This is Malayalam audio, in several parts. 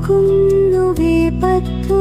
ഓർക്കുന്നുവേ പത്തു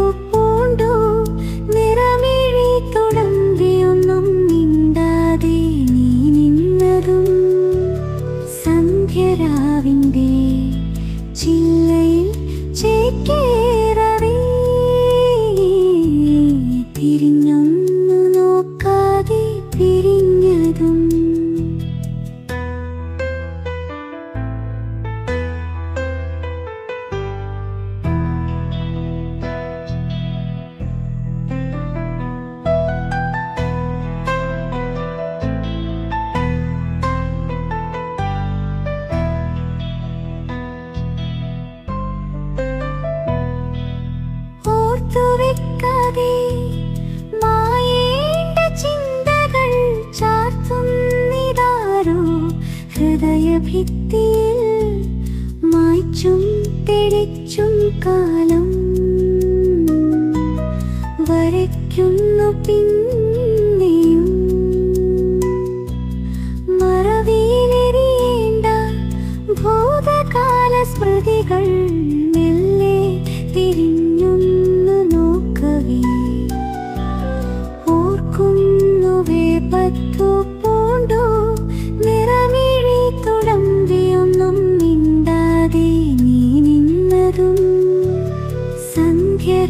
ഹൃദയഭിത്തിയിൽ മായ്ച്ചും തെളിച്ചും കാലം വരയ്ക്കുന്നു പിന്നെയും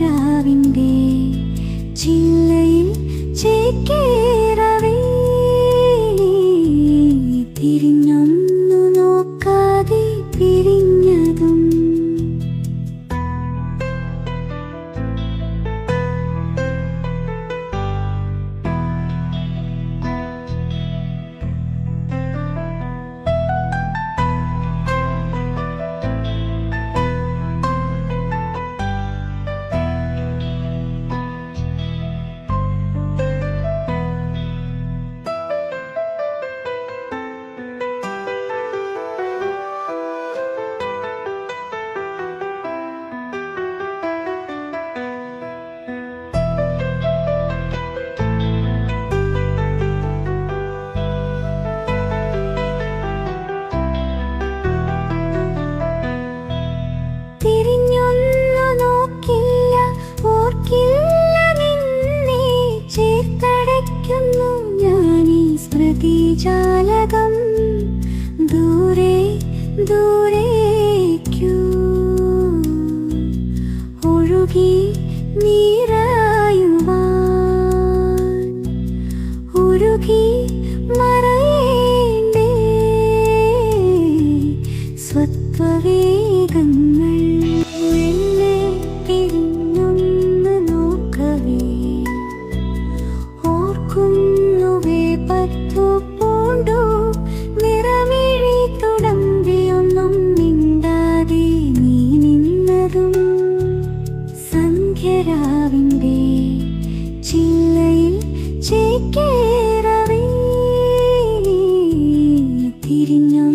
സന്ധ്യരാവിന്റെ ചില്ലയിൽ ചേക്കേറവേ. തിരിഞ്ഞൊന്നു നോക്കാതെ പിരിഞ്ഞതും ജാലകം ദൂരെ ദൂരേക്കു ഒഴുകി നീരായുവാൻ മറയേണ്ടേ. സ്വത്വവേ തിരിഞ്ഞു